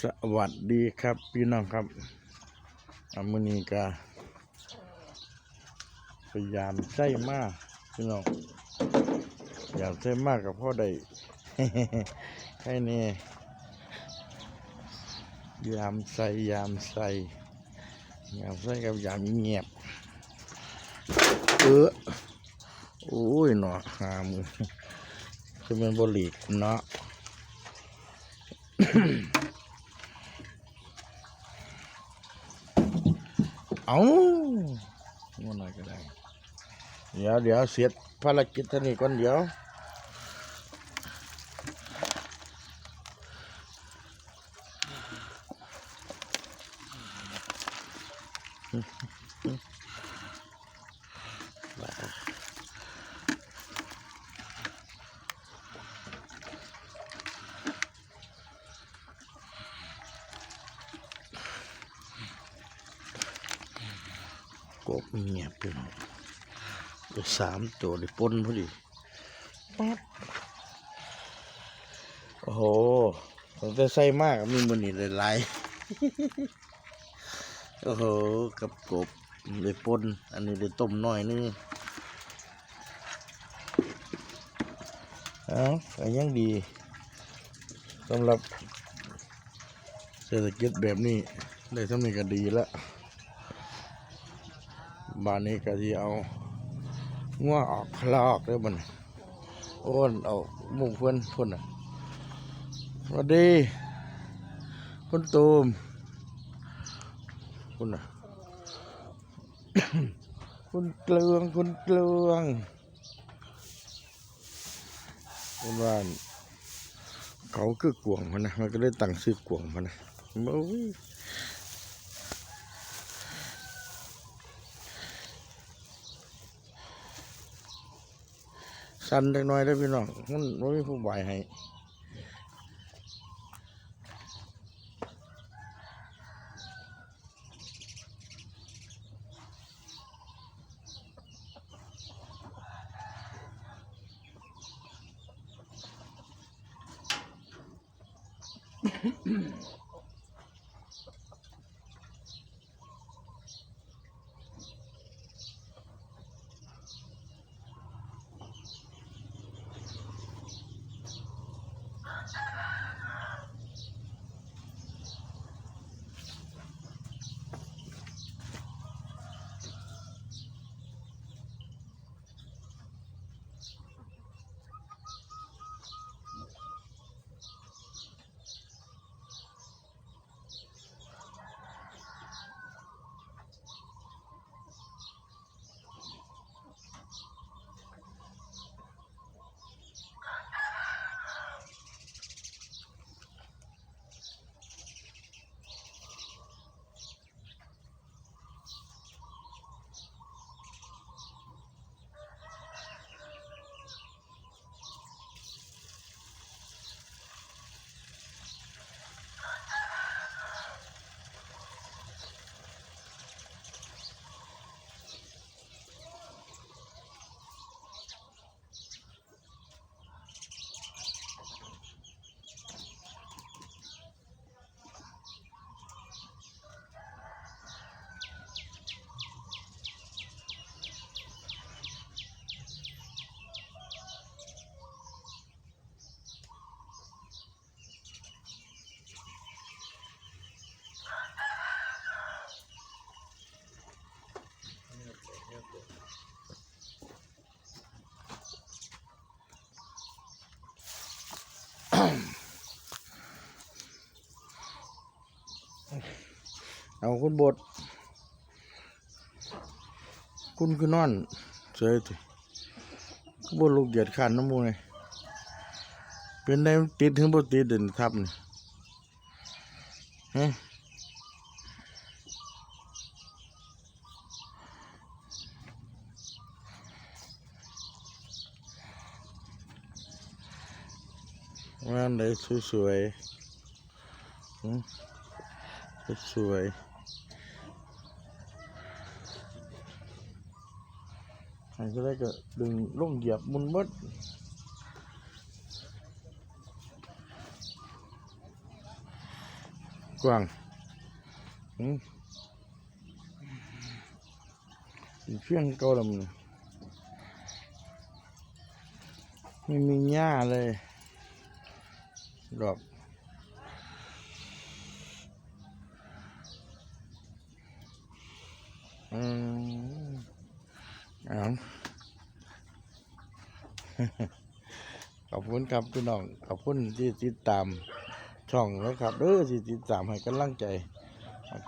สวัสดีครับพี่น้องครับอามือนี้ก็พยายามใส่มากพี่น้องพยายามใส่มากกับพ่อได้แค่นี้ยามใส่ยามใส่ยามใส่กับยามเงียบ เออโอ้ยหนอหามือคือเป็นบริกเนาะ เอามันหน่อยก็ได้ เดี๋ยวเดี๋ยวเสร็จภารกิจท่านี้ก่อนเดี๋ยว กบเงียบไปหน่อยเดี๋ยวสามตัวได้ปนพอดีปั๊บโอ้โหผมจะใส่มากมีมันนี่หลายๆโอ้โห กับกบได้ปนอันนี้ได้ต้มหน่อยนึงเอ้าก็ยังดีสำหรับเศรษฐกิจแบบนี้ ได้ทำนี้ก็ดีแล้ว บ้านนี้ก็ที่เอาง่วออกคลอกแล้วมันโอ้นเอามุงเพื่อนเพ่นอะสวัสดีคุณตูมคุณอะคุณเกลืองคุณเกลืองเป็นบ้านเขาคือกวงมันนะมันก็เลยตั้งชื่อกวงมันนะโอ้ย สั่นเล็กน้อยได้อพี่น้องมันไม่มีผู้บายให้ เอาคุณบดคุณคือนอนเฉยทีคุณบดลูกเหยียดขันน้ำมูไงเป็นได้ติดถึงบดติดเด่นทับนี่ฮะงานได้สวยๆหืมสวย ๆอันก็ได้ก็ดึงลงเหยียบมุนมดกว้างหืมเป็นเพียงเก่าล้วมันไม่มีหญ้าเลยดอกอืม เอาขอบคุณครับพี่น้องขอบคุณที่ติดตามช่องนะครับเออที่ติดตามให้กำลังใจ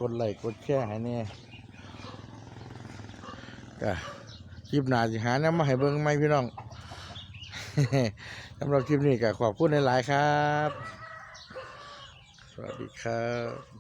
กดไลค์กดแชร์ให้แน่ก็คลิปหน้าสิหาแนวมาให้เบิ่งไหมพี่น้องสำหรับคลิปนี้ก็ขอบคุณหลายๆครับ สวัสดีครับ